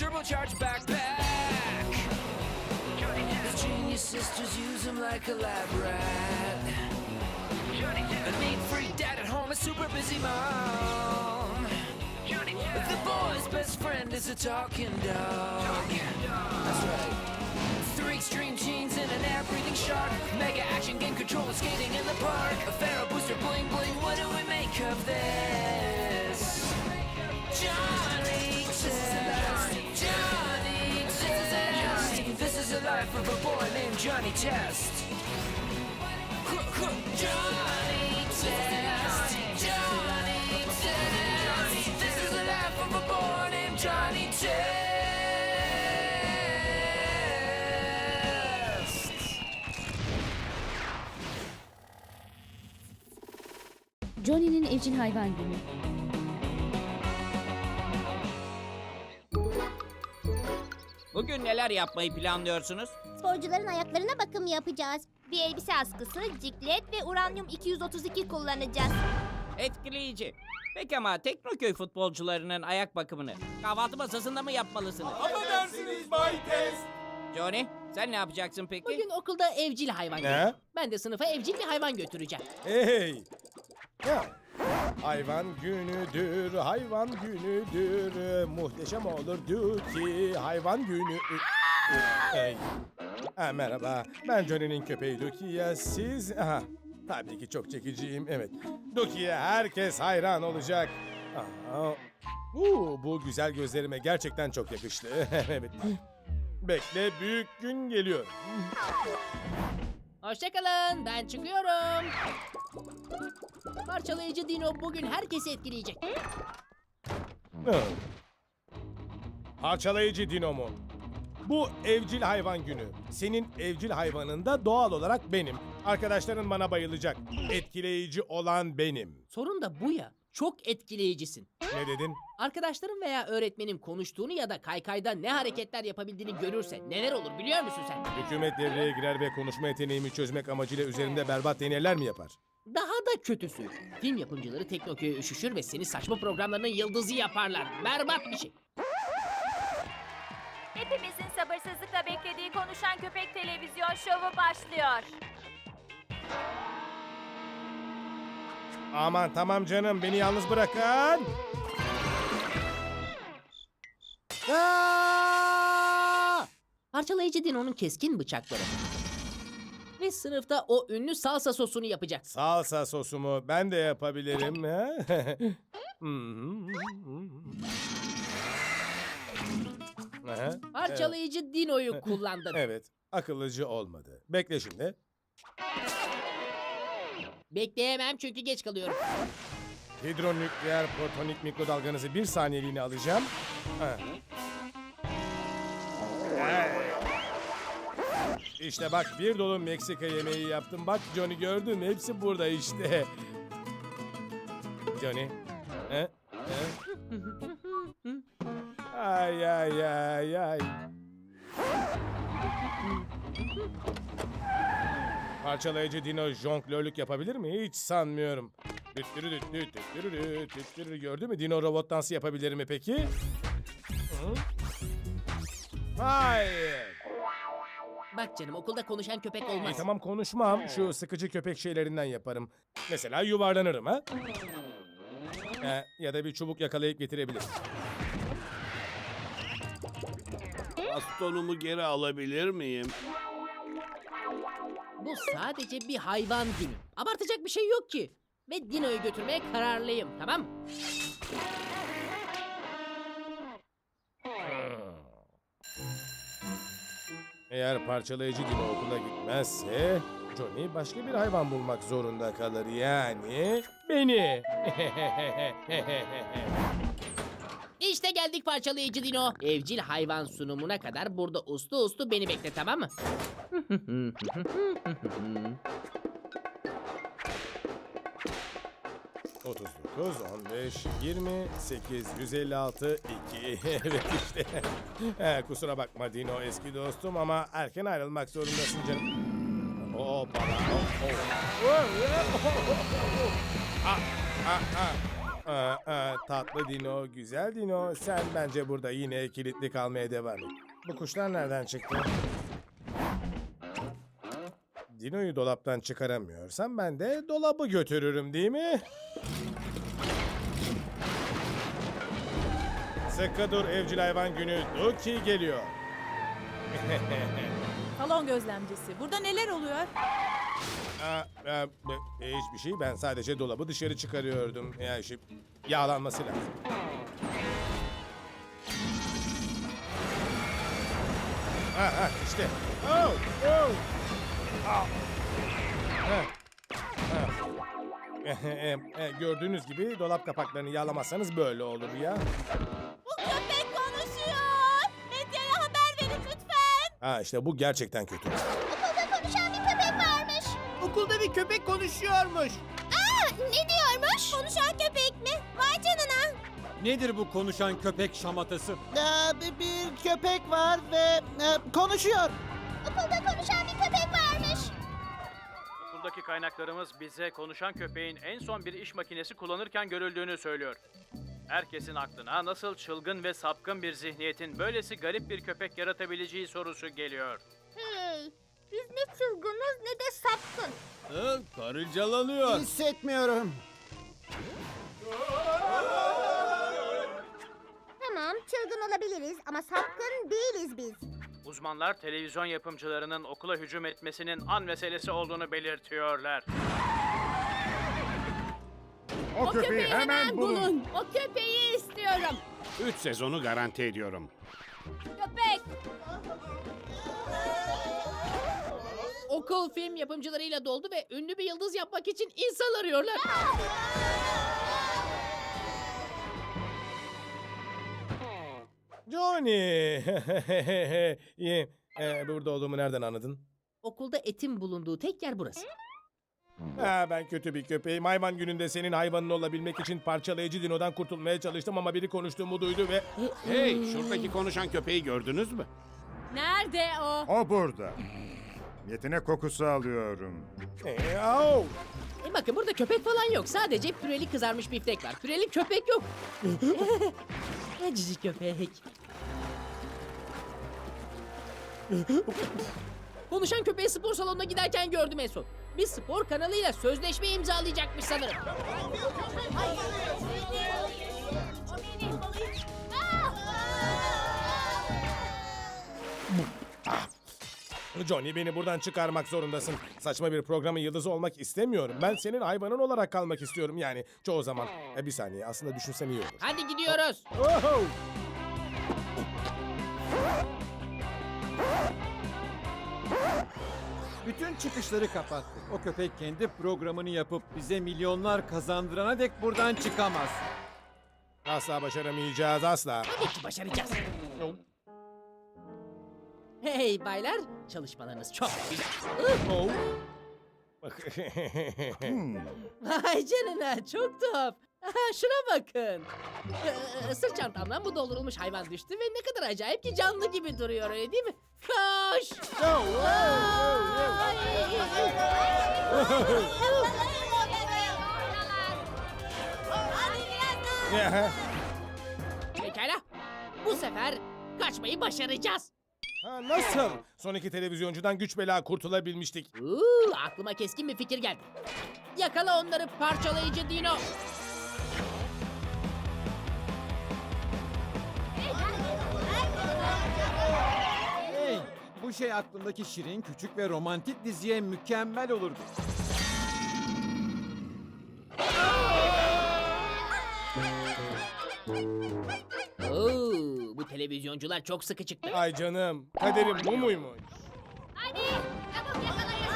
turbocharged backpack. His genius sisters use him like a lab rat. A neat freak dad at home, a super busy mom. The boy's best friend is a talking dog. That's right. Three extreme teens and an air-breathing shark. Mega action game controller skating in the park. A Pharaoh booster bling bling. What do we make of this? Johnny the life of a boy named Johnny Test. Johnny Test. Johnny Test. This is the life of a boy named Johnny Test. Johnny'nin evcil hayvan günü. Bugün neler yapmayı planlıyorsunuz? Sporcuların ayaklarına bakım yapacağız. Bir elbise askısı, ciklet ve uranyum 232 kullanacağız. Etkileyici. Peki ama Teknoköy futbolcularının ayak bakımını kahvaltı masasında mı yapmalısınız? Affedersiniz Bay Test. Johnny, sen ne yapacaksın peki? Bugün okulda evcil hayvan Ne? günü. Ben de sınıfa evcil bir hayvan götüreceğim. Hey! Ya. Hayvan günüdür, hayvan günüdür. Muhteşem olur Duki, hayvan günü. Hey. Ha, merhaba, ben Johnny'nin köpeği Duki ya siz... Aha, tabii ki çok çekiciyim, evet. Duki'ye herkes hayran olacak. Aa, uu, bu güzel gözlerime gerçekten çok yakıştı. evet. Bekle, büyük gün geliyor. Hoşçakalın, ben çıkıyorum. Parçalayıcı Dino bugün herkesi etkileyecek. Parçalayıcı dinomo. Bu evcil hayvan günü. Senin evcil hayvanın da doğal olarak benim. Arkadaşların bana bayılacak. Etkileyici olan benim. Sorun da bu ya. Çok etkileyicisin. Ne dedin? Arkadaşlarım veya öğretmenim konuştuğunu ya da kaykayda ne hareketler yapabildiğini görürse neler olur biliyor musun sen? Hükümet devreye girer ve konuşma yeteneğimi çözmek amacıyla üzerimde berbat deneyler mi yapar? Daha da kötüsü. Film yapımcıları Teknoköy'e üşüşür ve seni saçma programlarının yıldızı yaparlar. Berbat bir şey. Hepimizin sabırsızlıkla beklediği Konuşan Köpek televizyon şovu başlıyor. Aman tamam canım beni yalnız bırakın. Aa! Parçalayıcı Dino'nun keskin bıçakları. Sınıfta o ünlü salsa sosunu yapacak. Salsa sosumu ben de yapabilirim. ha? Aha, Parçalayıcı Dino'yu kullandın. Evet, akıllıcı olmadı. Bekle şimdi. Bekleyemem çünkü geç kalıyorum. Hidronükleer protonik mikrodalganızı bir saniyeliğine alacağım. Ha. İşte bak bir dolu Meksika yemeği yaptım. Bak Johnny gördün? Hepsi burada işte. Johnny. He? He? Ay ay ay ay. Parçalayıcı dino jonglörlük yapabilir mi? Hiç sanmıyorum. Düttürü düttürü düttürü düttürü. Gördün mü? Dino robot dansı yapabilir mi peki? Hı? Hayır. Bak canım okulda konuşan köpek olmaz. tamam konuşmam. Şu sıkıcı köpek şeylerinden yaparım. Mesela yuvarlanırım ha. He, ya da bir çubuk yakalayıp getirebilirim. Bastonumu geri alabilir miyim? Bu sadece bir hayvan günü. Abartacak bir şey yok ki. Ve Dino'yu götürmeye kararlıyım tamam mı? Eğer parçalayıcı dino okula gitmezse Johnny başka bir hayvan bulmak zorunda kalır yani beni. İşte geldik parçalayıcı Dino. Evcil hayvan sunumuna kadar burada uslu uslu beni bekle tamam mı? 39, 15, 20, 8, 156, 2. evet işte. He, kusura bakma Dino eski dostum ama erken ayrılmak zorundasın canım. Hop, hop. Ah, ah, ah. Aa, aa, tatlı Dino, güzel Dino. Sen bence burada yine kilitli kalmaya devam et. Bu kuşlar nereden çıktı? Dino'yu dolaptan çıkaramıyorsam ben de dolabı götürürüm değil mi? Sıkı dur evcil hayvan günü. Duki geliyor. Salon gözlemcisi. Burada neler oluyor? Aa, aa, e, hiçbir şey. Ben sadece dolabı dışarı çıkarıyordum. Yani şey, yağlanması lazım. Ha ha işte. Oh, oh. Gördüğünüz gibi dolap kapaklarını yağlamazsanız böyle olur ya. Bu köpek konuşuyor. Medyaya haber verin lütfen. Ha işte bu gerçekten kötü. Okulda konuşan bir köpek varmış. Okulda bir köpek konuşuyormuş. Aa, ne diyormuş? Konuşan köpek mi? Vay canına. Nedir bu konuşan köpek şamatası? Ee, bir köpek var ve e, konuşuyor. Okuldaki kaynaklarımız bize konuşan köpeğin en son bir iş makinesi kullanırken görüldüğünü söylüyor. Herkesin aklına nasıl çılgın ve sapkın bir zihniyetin böylesi garip bir köpek yaratabileceği sorusu geliyor. Hey, biz ne çılgınız ne de sapkın. karıncalanıyor. Hissetmiyorum. Tamam, çılgın olabiliriz ama sapkın değiliz biz. Uzmanlar televizyon yapımcılarının okula hücum etmesinin an meselesi olduğunu belirtiyorlar. O, köpeği, hemen bulun. O köpeği istiyorum. 3 sezonu garanti ediyorum. Köpek. Okul film yapımcılarıyla doldu ve ünlü bir yıldız yapmak için insan arıyorlar. Johnny. İyi. Ee, burada olduğumu nereden anladın? Okulda etin bulunduğu tek yer burası. Ha, ben kötü bir köpeğim. Hayvan gününde senin hayvanın olabilmek için parçalayıcı dinodan kurtulmaya çalıştım ama biri konuştuğumu duydu ve... Hey, şuradaki konuşan köpeği gördünüz mü? Nerede o? O burada. Yetenek kokusu alıyorum. Ee, au! E bakın burada köpek falan yok. Sadece püreli kızarmış biftek var. Püreli köpek yok. Cici köpek. Konuşan köpeği spor salonuna giderken gördüm en son. Bir spor kanalıyla sözleşme imzalayacakmış sanırım. Johnny beni buradan çıkarmak zorundasın. Saçma bir programın yıldızı olmak istemiyorum. Ben senin hayvanın olarak kalmak istiyorum yani çoğu zaman. E, bir saniye aslında düşünsen iyi olur. Hadi gidiyoruz. Oho! Bütün çıkışları kapattık. O köpek kendi programını yapıp bize milyonlar kazandırana dek buradan çıkamaz. Asla başaramayacağız asla. Tabii ki başaracağız. Hey baylar, çalışmalarınız çok güzel. Oh. Vay canına, çok tuhaf. Şuna bakın. Ee, sırt çantamdan bu doldurulmuş hayvan düştü ve ne kadar acayip ki canlı gibi duruyor öyle değil mi? Koş! Pekala. Bu sefer kaçmayı başaracağız. ha, nasıl? Son iki televizyoncudan güç bela kurtulabilmiştik. Uuu, aklıma keskin bir fikir geldi. Yakala onları parçalayıcı Dino. Bu şey aklımdaki şirin, küçük ve romantik diziye mükemmel olurdu. Oo, bu televizyoncular çok sıkı çıktı. Ay canım. Kaderim bu muymuş? Hadi, çabuk yakalayın.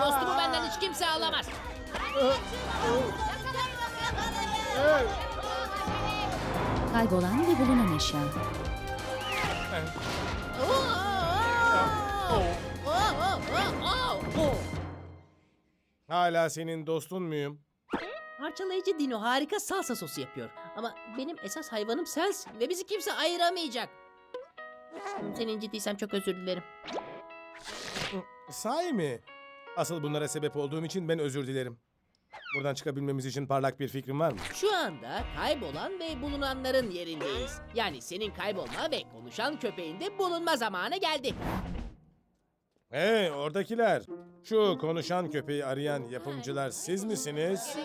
Dostumu benden hiç kimse alamaz. Kaybolan ve bulunan eşya. Hala senin dostun muyum? Parçalayıcı Dino harika salsa sosu yapıyor. Ama benim esas hayvanım sensin ve bizi kimse ayıramayacak. Senin ciddiysem çok özür dilerim. Sahi mi? Asıl bunlara sebep olduğum için ben özür dilerim. Buradan çıkabilmemiz için parlak bir fikrin var mı? Şu anda kaybolan ve bulunanların yerindeyiz. Yani senin kaybolma ve konuşan köpeğinde bulunma zamanı geldi. Hey oradakiler. Şu konuşan köpeği arayan yapımcılar siz misiniz?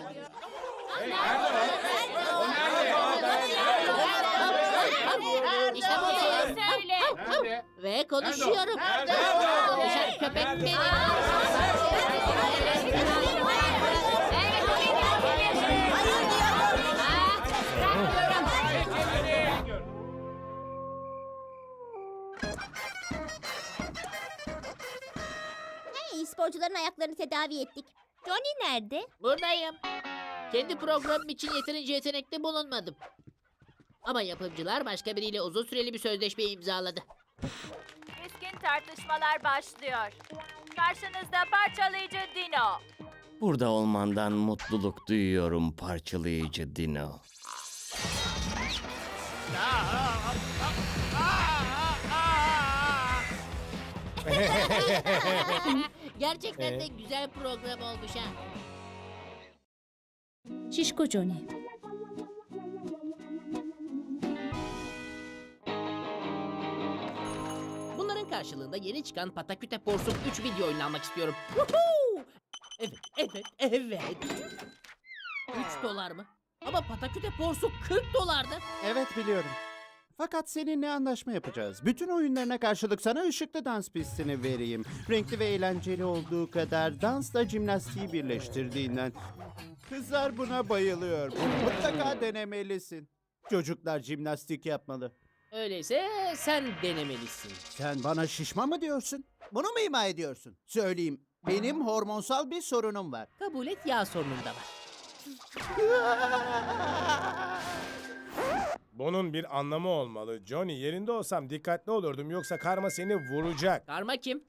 İşte buradayım. Söyle. Ve konuşuyorum. Konuşan köpek benim. Hey sporcuların ayaklarını tedavi ettik. Johnny nerede? Buradayım. Kendi programım için yeterince yetenekli bulunmadım. Ama yapımcılar başka biriyle uzun süreli bir sözleşme imzaladı. Keskin tartışmalar başlıyor. Karşınızda parçalayıcı Dino. Burada olmandan mutluluk duyuyorum parçalayıcı Dino. Gerçekten de güzel program olmuş ha. Şişko Johnny. Bunların karşılığında yeni çıkan Pataküte Porsuk 3 video oyunu almak istiyorum. Woohoo! Evet, evet, evet. 3 dolar mı? Ama Pataküte Porsuk 40 dolardı. Evet biliyorum. Fakat seninle anlaşma yapacağız. Bütün oyunlarına karşılık sana ışıklı dans pistini vereyim. Renkli ve eğlenceli olduğu kadar dansla jimnastiği birleştirdiğinden. Kızlar buna bayılıyor. Bunu mutlaka denemelisin. Çocuklar jimnastik yapmalı. Öyleyse sen denemelisin. Sen bana şişman mı diyorsun? Bunu mu ima ediyorsun? Söyleyeyim. Benim hormonsal bir sorunum var. Kabul et yağ sorunum da var. Bunun bir anlamı olmalı. Johnny yerinde olsam dikkatli olurdum yoksa karma seni vuracak. Karma kim?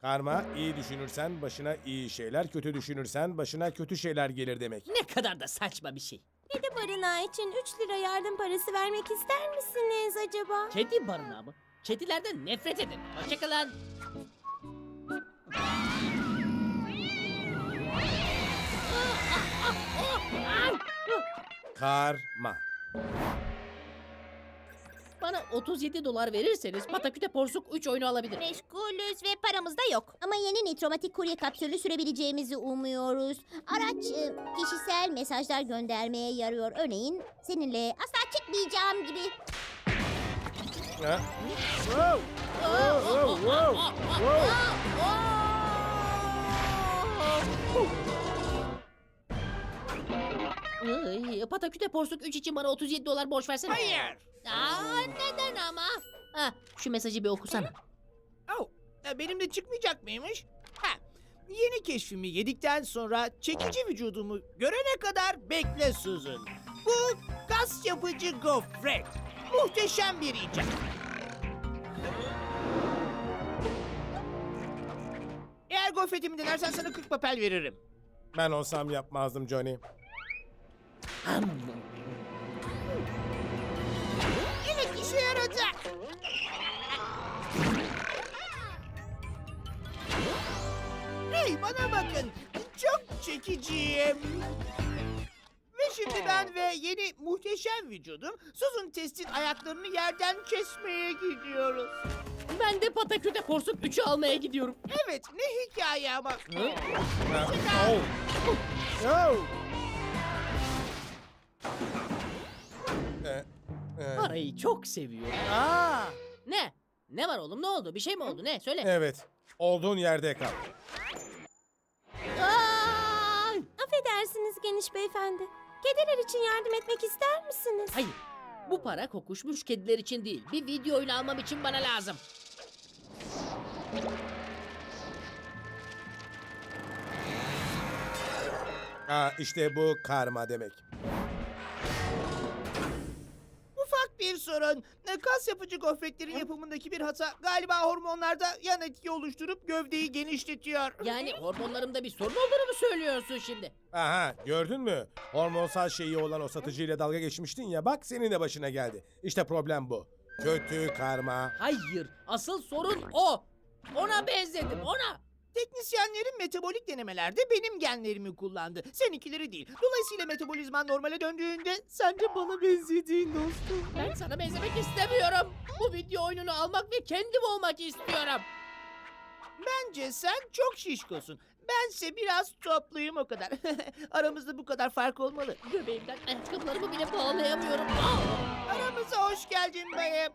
Karma iyi düşünürsen başına iyi şeyler, kötü düşünürsen başına kötü şeyler gelir demek. Ne kadar da saçma bir şey. Kedi barınağı için 3 lira yardım parası vermek ister misiniz acaba? Kedi barınağı mı? Kedilerden nefret edin. Hoşçakalın. Karma. Bana 37 dolar verirseniz Pataküte Porsuk 3 oyunu alabilirim. Meşgulüz ve paramız da yok. Ama yeni nitromatik kurye kapsülü sürebileceğimizi umuyoruz. Araç e, kişisel mesajlar göndermeye yarıyor. Örneğin seninle asla çıkmayacağım gibi. Ha? Wow! Wow, wow, wow, wow. Ay, Pataküte Porsuk 3 için bana 37 dolar borç versene. Hayır. Aa, neden ama? Ha, şu mesajı bir okusana. Oh, e, benimle çıkmayacak mıymış? Ha, yeni keşfimi yedikten sonra çekici vücudumu görene kadar bekle Susan. Bu gaz yapıcı gofret. Muhteşem bir icat. Eğer gofretimi denersen sana 40 papel veririm. Ben olsam yapmazdım Johnny. İşe yarayacak. Hey bana bakın. Çok çekiciyim. Ve şimdi ben ve yeni muhteşem vücudum Susan Test'in ayaklarını yerden kesmeye gidiyoruz. Ben de Pataküte Porsuk 3'ü almaya gidiyorum. Evet ne hikaye ama. Ha, Oh. Oh. Ee, e, Parayı çok seviyorum. Aa, Ne? Ne var oğlum ne oldu? Bir şey mi oldu? Ne? Söyle. evet. Olduğun yerde kal. Affedersiniz geniş beyefendi. Kediler için yardım etmek ister misiniz? Hayır. Bu para kokuşmuş kediler için değil. Bir video oyunu almam için bana lazım. Ha, işte bu karma demek. Sorun. E, Kas yapıcı gofretlerin yapımındaki bir hata galiba hormonlarda yan etki oluşturup gövdeyi genişletiyor. Yani hormonlarımda bir sorun olduğunu mu söylüyorsun şimdi? Aha gördün mü? Hormonsal şeyi olan o satıcıyla dalga geçmiştin ya bak senin de başına geldi. İşte problem bu. Kötü karma. Hayır. Asıl sorun o. Ona benzedim ona. Teknisyenlerin metabolik denemelerde benim genlerimi kullandı. Seninkileri değil. Dolayısıyla metabolizman normale döndüğünde sen de bana benzediğin dostum. Ben sana benzemek istemiyorum. Bu video oyununu almak ve kendim olmak istiyorum. Bence sen çok şişkosun. Bense biraz topluyum o kadar. Aramızda bu kadar fark olmalı. Göbeğimden ayakkabılarımı bile bağlayamıyorum. Aa! Aramıza hoş geldin bayım.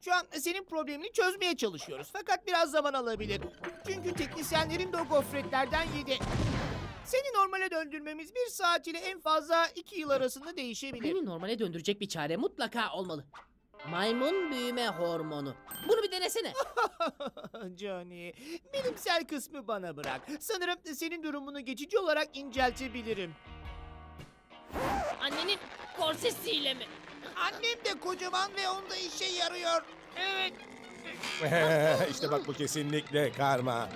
Şu an senin problemini çözmeye çalışıyoruz. Fakat biraz zaman alabilir. Çünkü teknisyenlerin de o gofretlerden yedi. Seni normale döndürmemiz bir saat ile en fazla iki yıl arasında değişebilir. Beni normale döndürecek bir çare mutlaka olmalı. Maymun büyüme hormonu. Bunu bir denesene. Johnny, bilimsel kısmı bana bırak. Sanırım senin durumunu geçici olarak inceltebilirim. Annenin korsesiyle mi? Annem de kocaman ve onda işe yarıyor. Evet. işte bak bu kesinlikle karma.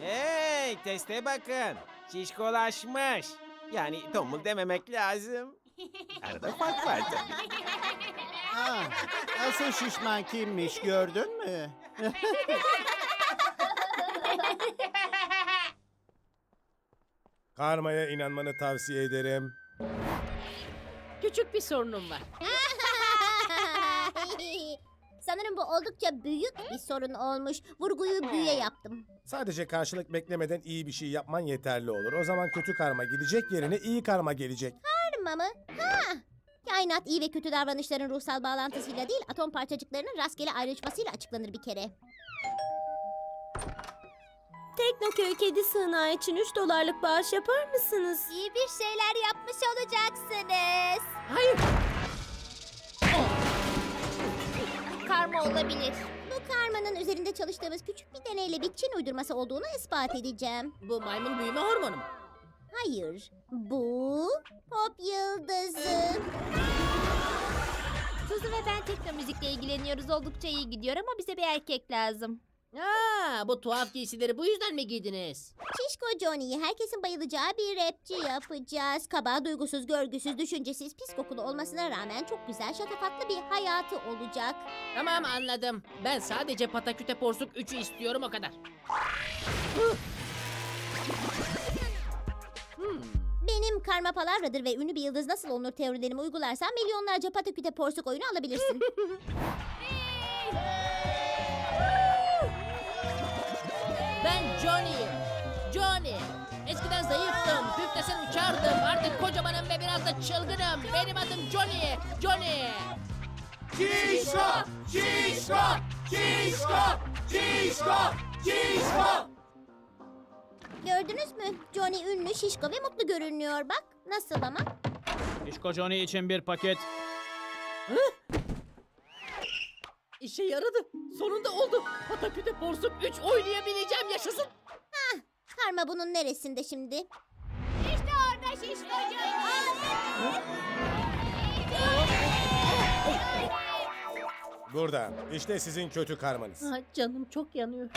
Hey teste bakın. Şişkolaşmış. Yani tombul dememek lazım. Arada fark var tabii. Ha, asıl şişman kimmiş gördün mü? Karmaya inanmanı tavsiye ederim. Küçük bir sorunum var. Sanırım bu oldukça büyük bir sorun olmuş. Vurguyu büyüye yaptım. Sadece karşılık beklemeden iyi bir şey yapman yeterli olur. O zaman kötü karma gidecek yerine iyi karma gelecek. Karma mı? Ha! Kainat iyi ve kötü davranışların ruhsal bağlantısıyla değil, atom parçacıklarının rastgele ayrışmasıyla açıklanır bir kere. Teknoköy kedi sığınağı için 3 dolarlık bağış yapar mısınız? İyi bir şeyler yapmış olacaksınız. Hayır. Karma olabilir. Bu karmanın üzerinde çalıştığımız küçük bir deneyle bir Çin uydurması olduğunu ispat edeceğim. Bu maymun büyüme hormonu mu? Hayır, bu pop yıldızı. Suzu ve ben tekno müzikle ilgileniyoruz. Oldukça iyi gidiyor ama bize bir erkek lazım. Aa, bu tuhaf giysileri bu yüzden mi giydiniz? Şişko Johnny'yi herkesin bayılacağı bir rapçi yapacağız. Kaba, duygusuz, görgüsüz, düşüncesiz, pis kokulu olmasına rağmen çok güzel, şatafatlı bir hayatı olacak. Tamam anladım. Ben sadece pataküte porsuk 3'ü istiyorum o kadar. Benim karma palavradır ve ünlü bir yıldız nasıl olunur teorilerimi uygularsan milyonlarca pataküte porsuk oyunu alabilirsin. Ben Johnny'yim. Johnny. Eskiden zayıftım, püftesen uçardım. Artık kocamanım ve biraz da çılgınım. Benim adım Johnny. Johnny. Şişko! Şişko! Şişko! Şişko! Şişko! Gördünüz mü? Johnny ünlü, şişko ve mutlu görünüyor. Bak nasıl ama? Şişko Johnny için bir paket. İşe yaradı. Sonunda oldu. Pataküte porsuk 3 oynayabileceğim yaşasın. Karma bunun neresinde şimdi? İşte orada şişko Burada. İşte sizin kötü karmanız. Ah, canım çok yanıyor.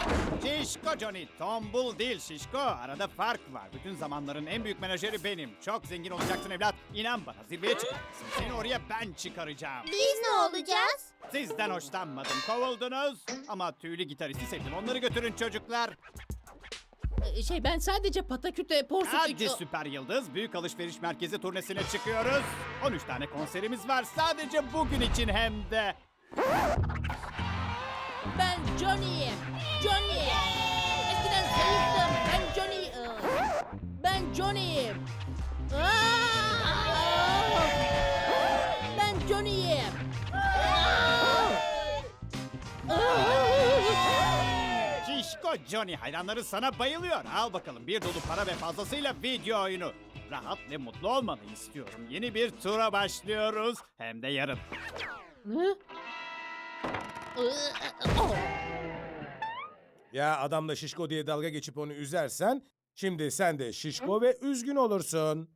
Şişko Johnny, tombul değil şişko. Arada fark var. Bütün zamanların en büyük menajeri benim. Çok zengin olacaksın evlat. İnan bana zirveye çıkacaksın. Seni oraya ben çıkaracağım. Biz ne olacağız? Sizden hoşlanmadım, kovuldunuz. Ama tüylü gitaristi sevdim. Onları götürün çocuklar. Ee, Şey ben sadece pataküte. Hadi süper yıldız. Büyük alışveriş merkezi turnesine çıkıyoruz. 13 tane konserimiz var sadece bugün için hem de. Ben Johnny'yim. Johnny. Eskiden zayıftım. Ben Johnny. Ben Johnny'yim. Ben Johnny'yim. Şişko Johnny hayranları sana bayılıyor. Al bakalım bir dolu para ve fazlasıyla video oyunu. Rahat ve mutlu olmanı istiyorum. Yeni bir tura başlıyoruz. Hem de yarın. Hı? Ya adamla şişko diye dalga geçip onu üzersen şimdi sen de şişko ve üzgün olursun.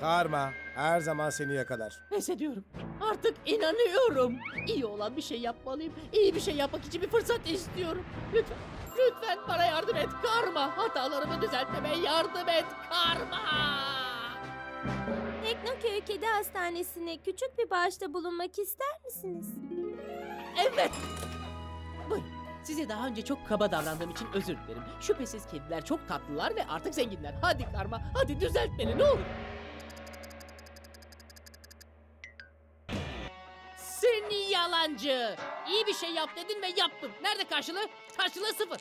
Karma her zaman seni yakalar. Pes ediyorum. Artık inanıyorum. İyi olan bir şey yapmalıyım. İyi bir şey yapmak için bir fırsat istiyorum. Lütfen, lütfen bana yardım et karma. Hatalarımı düzeltmeme yardım et karma. Teknoköy Kedi Hastanesi'ne küçük bir bağışta bulunmak ister misiniz? Evet. Buyurun. Size daha önce çok kaba davrandığım için özür dilerim. Şüphesiz kediler çok tatlılar ve artık zenginler. Hadi karma, hadi düzelt beni ne olur. Seni yalancı. İyi bir şey yap dedin ve yaptın. Nerede karşılığı? Karşılığı sıfır.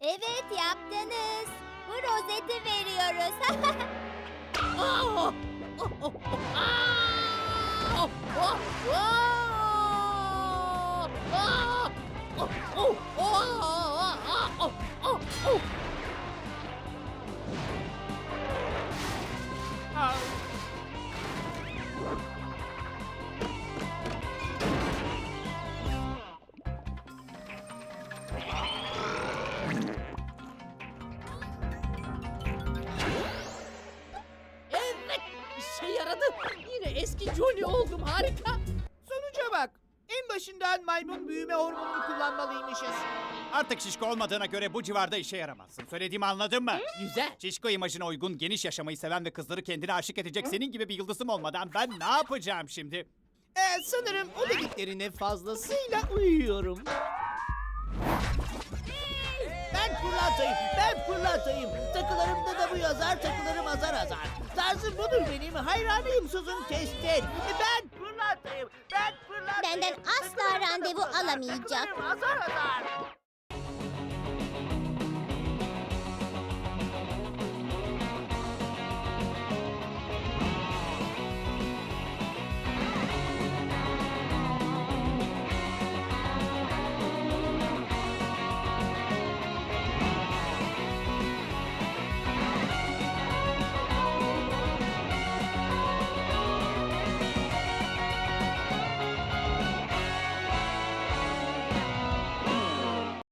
Evet yaptınız. Bu rozeti veriyoruz. Aa! Oh, oh, oh. Aa! Oh, oh, oh! Aa! Oh, oh, oh, oh, oh, oh, oh. Evet, maymun büyüme hormonunu kullanmalıymışız. Artık şişko olmadığına göre bu civarda işe yaramazsın. Söylediğimi anladın mı? Güzel. Şişko imajına uygun, geniş yaşamayı seven ve kızları kendine aşık edecek senin gibi bir yıldızım olmadan ben ne yapacağım şimdi? Ee, sanırım o dediklerine fazlasıyla uyuyorum. Ben pırlantayım, ben pırlantayım. Takılarımda da bu yazar, takılarım azar azar. Tarzım budur benim, hayranıyım Kestin. E, Ben pırlantayım, ben pırlantayım. Benden asla randevu alamayacak. Azar azar.